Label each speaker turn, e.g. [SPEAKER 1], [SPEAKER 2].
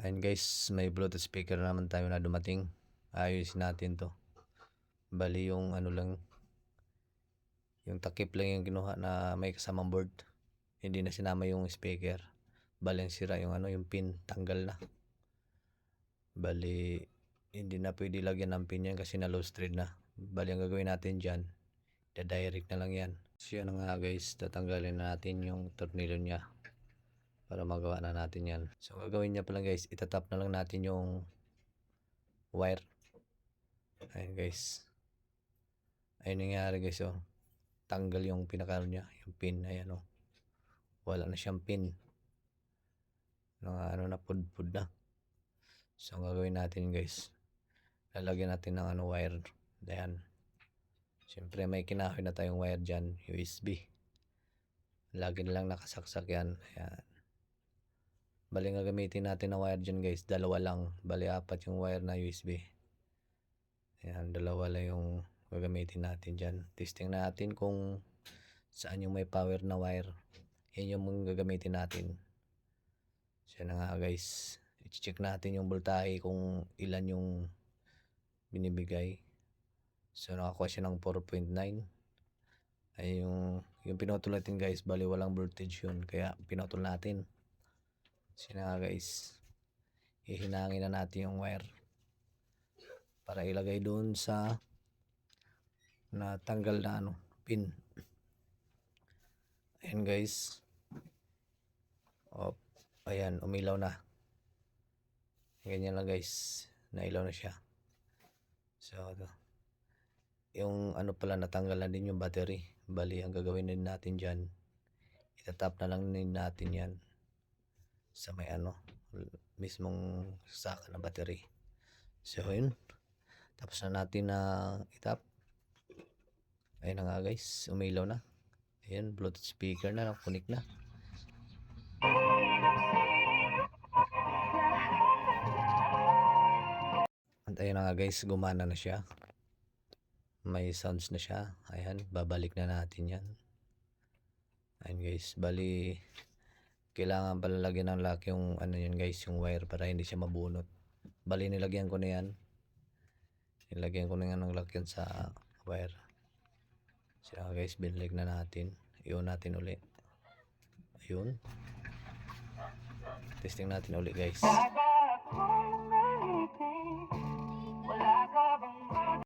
[SPEAKER 1] Ayun guys, may Bluetooth speaker na naman tayo na dumating. Ayusin natin to. Bali yung ano lang, yung takip lang yung kinuha na may kasamang board. Hindi na sinama yung speaker. Bali ang sira yung ano, yung pin, tanggal na. Bali, hindi na pwede lagyan ng pin yan kasi na low thread na. Bali ang gagawin natin dyan, da-direct na lang yan. So yan nga guys, tatanggalin na natin yung tornilyo niya para magawa na natin yan. So gagawin niya pala guys, itatap na lang natin yung wire. Ayun guys. Ayun nangyari guys oh. Tanggal yung pinaka niya, yung pin, ayan oh. Wala na siyang pin. Mga ano na pudpud na. So gagawin natin guys, lalagyan natin ng ano wire. Ayan. Siyempre may kinahoy na tayong wire dyan, USB. Lagi na lang nakasaksak yan. Ayan. Bali nga gamitin natin na wire dyan guys. Dalawa lang. Bali apat yung wire na USB. Ayan, dalawa lang yung gagamitin natin dyan. Testing natin kung saan yung may power na wire. Yan yung mga gagamitin natin. So na nga guys. I-check natin yung voltahe kung ilan yung binibigay. So nakakuha siya ng 4.9. Ay yung, yung pinutol natin guys. Bali walang voltage yun. Kaya pinutol natin. Nga guys. Ihinangin na natin yung wire. Para ilagay doon sa natanggal na ano, pin. Ayan guys. Oh, ayan, umilaw na. Ganyan lang guys. Nailaw na siya. So, ito. Yung ano pala, natanggal na din yung battery. Bali, ang gagawin din natin dyan, itatap na lang din natin yan sa may ano, mismong saka na battery. So, yun. Tapos na natin na itap. Ayun na nga guys, umilaw na. Ayan, Bluetooth speaker na, nakunik na. At ayun na nga guys, gumana na siya. May sounds na siya. Ayan, babalik na natin yan. Ayan guys, bali kailangan pala lagyan ng lock yung ano yun guys, yung wire para hindi siya mabunot. Bali nilagyan ko na yan. Nilagyan ko na yan ng lock yan sa wire. So yan guys, binalik na natin. Iyon natin uli. Ayun. Testing natin uli guys.